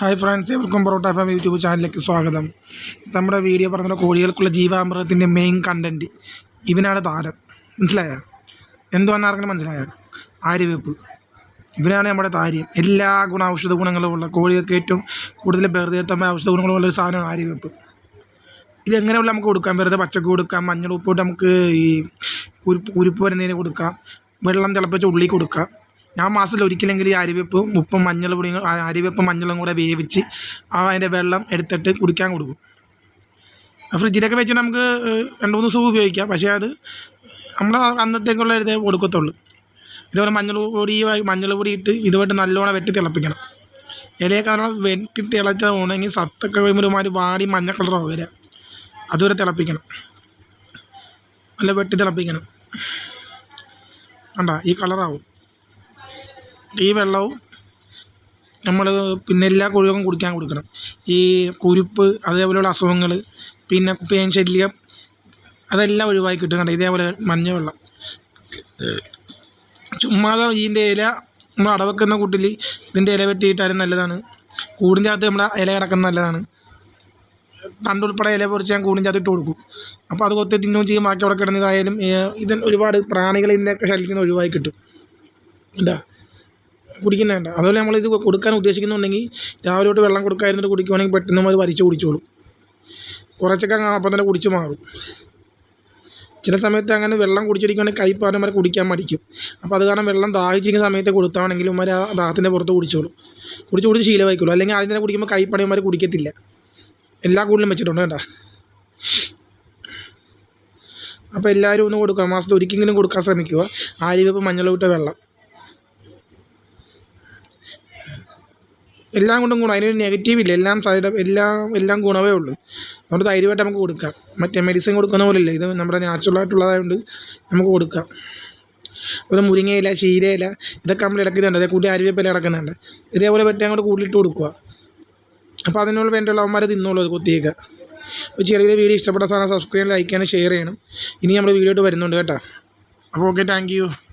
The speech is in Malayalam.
Hi friends welcome parotta farm YouTube ചാനലിലേക്ക് സ്വാഗതം. നമ്മുടെ വീഡിയോ പറഞ്ഞ കോഴികൾക്കുള്ള ജീവാമൃതത്തിന്റെ മെയിൻ കണ്ടന്റ് ഇവനാണ് താരം. മനസ്സിലായ? എന്തുവെന്ന് ആർക്കെങ്കിലും മനസ്സിലായ? ആര്യവെപ്പ്. ഇവനാണ് നമ്മുടെ താര്യം എല്ലാ ഗുണ ഔഷധ ഗുണങ്ങളും ഉള്ള കോഴികൾക്ക് ഏറ്റവും കൂടുതൽ ബേർദേത്തമായ ഔഷധ ഗുണങ്ങളുള്ള ഒരു സാധനമാണ് ആര്യവെപ്പ്. ഇതെങ്ങനെയുള്ള നമുക്ക് കൊടുക്കാം? വെറുതെ പച്ചക്ക് കൊടുക്കാം മഞ്ഞൾ ഉപ്പിട്ട് നമുക്ക് ഈ കുരുപ്പ് കുരുപ്പ് വരുന്നതിന് കൊടുക്കാം വെള്ളം തിളപ്പിച്ച് ഉള്ളി കൊടുക്കാം. ഞാൻ മാസത്തിൽ ഒരിക്കലെങ്കിലും ഈ അരിവെപ്പും ഉപ്പും മഞ്ഞൾ പൊടിയും അരിവെപ്പും മഞ്ഞളും കൂടെ വേവിച്ച് ആ അതിന്റെ വെള്ളം എടുത്തിട്ട് കുടിക്കാൻ കൊടുക്കും. ഫ്രിഡ്ജിലൊക്കെ വെച്ച് നമുക്ക് രണ്ട് മൂന്ന് ദിവസം ഉപയോഗിക്കാം. പക്ഷേ അത് നമ്മൾ അന്നത്തേക്കുള്ള ഇതേ കൊടുക്കത്തുള്ളൂ. ഇതുപോലെ മഞ്ഞൾ പൊടി മഞ്ഞൾ പൊടി ഇട്ട് ഇതുമായിട്ട് നല്ലോണം വെട്ടി തിളപ്പിക്കണം. ഇലയൊക്കെ നല്ലോണം വെട്ടി തിളച്ചത് ഉണങ്ങി സത്തൊക്കെ ഒരുമാതിരി വാടി മഞ്ഞ കളറാവും വരിക. അതുവരെ തിളപ്പിക്കണം. നല്ല വെട്ടി തിളപ്പിക്കണം. കണ്ട ഈ കളറാവും. ഈ വെള്ളവും നമ്മൾ പിന്നെ എല്ലാ കോഴികൾക്കും കുടിക്കാൻ കൊടുക്കണം. ഈ കുരുപ്പ് അതേപോലെയുള്ള അസുഖങ്ങൾ പിന്നെ പേൻ ശല്യം അതെല്ലാം ഒഴിവാക്കി കിട്ടുന്നുണ്ട് ഇതേപോലെ മഞ്ഞ വെള്ളം. ചുമ്മാതെ ഇതിന്റെ ഇല നമ്മൾ അടവെക്കുന്ന കൂട്ടിൽ ഇതിന്റെ ഇല വെട്ടിയിട്ടാലും നല്ലതാണ്. കൂടിന്റെ അകത്ത് നമ്മുടെ ഇല കിടക്കുന്ന നല്ലതാണ്. തണ്ടുൾപ്പെടെ ഇല പൊറിച്ച് ഞാൻ കൂടിന്റെ അകത്ത് ഇട്ട് കൊടുക്കും. അപ്പോൾ അത് കൊത്തി തിന്നുകയും ചെയ്യും. ബാക്കി അവിടെ കിടന്നതായാലും ഇതിന് ഒരുപാട് പ്രാണികൾ ഇതിന്റെയൊക്കെ നിന്ന് ഒഴിവാക്കി കിട്ടും. എന്താ കുടിക്കുന്ന വേണ്ട അതുപോലെ നമ്മളിത് കൊടുക്കാൻ ഉദ്ദേശിക്കുന്നുണ്ടെങ്കിൽ രാവിലെ തൊട്ട് വെള്ളം കൊടുക്കാതിരുന്നിട്ട് കുടിക്കുവാണെങ്കിൽ പെട്ടെന്ന് അവർ വലിച്ചു കുടിച്ചോളും. കുറച്ചൊക്കെ അപ്പം തന്നെ കുടിച്ച് മാറും. ചില സമയത്ത് അങ്ങനെ വെള്ളം കുടിച്ചിരിക്കുകയാണെങ്കിൽ കൈപ്പാരം വരെ കുടിക്കാൻ മടിക്കും. അപ്പോൾ അത് കാരണം വെള്ളം ദാഹിച്ചിരിക്കുന്ന സമയത്ത് കൊടുത്താണെങ്കിലും ഉമ്മ ആ ദാഹത്തിന്റെ പുറത്ത് കുടിച്ചോളും. കുടിച്ച് കുടിച്ച് ശീലമായിക്കോളും. അല്ലെങ്കിൽ ആദ്യം തന്നെ കുടിക്കുമ്പോൾ കൈപ്പണിമാർ കുടിക്കത്തില്ല. എല്ലാ കൂടുതലും വെച്ചിട്ടുണ്ട് കേട്ടോ അപ്പോൾ എല്ലാവരും ഒന്ന് കൊടുക്കുക. മാസത്തിൽ ഒരിക്കലെങ്കിലും കൊടുക്കാൻ ശ്രമിക്കുക. ആര്യവേപ്പ് മഞ്ഞൾ വിട്ട വെള്ളം. എല്ലാം കൊണ്ടും ഗുണം. അതിനൊരു നെഗറ്റീവ് ഇല്ല. എല്ലാം സൈഡ് എല്ലാം എല്ലാം ഗുണമേ ഉള്ളൂ. അതുകൊണ്ട് ധൈര്യമായിട്ട് നമുക്ക് കൊടുക്കാം. മറ്റേ മെഡിസിൻ കൊടുക്കുന്ന പോലെയല്ല. ഇത് നമ്മുടെ നാച്ചുറൽ ആയിട്ടുള്ളതായതുകൊണ്ട് നമുക്ക് കൊടുക്കാം. അതുപോലെ മുരിങ്ങയില ചീരയില ഇതൊക്കെ നമ്മൾ ഇടക്കുന്നുണ്ട് അതേ കൂട്ടി അരിവേപ്പില ഇടക്കുന്നുണ്ട് ഇതേപോലെ വെട്ടി അങ്ങോട്ട് കൂടിയിട്ട് കൊടുക്കുക. അപ്പോൾ അതിനുള്ള വേണ്ടിയുള്ള അവന്മാർ തിന്നോളൂ അത് കൊത്തിയേക്കുക അപ്പോൾ ചെറിയ വീഡിയോ ഇഷ്ടപ്പെട്ട സാധനം സബ്സ്ക്രൈബ് ലൈക്ക് ചെയ്യാനും ഷെയർ ചെയ്യണം. ഇനി നമ്മൾ വീഡിയോ ആയിട്ട് വരുന്നുണ്ട് കേട്ടോ. അപ്പോൾ ഓക്കെ താങ്ക്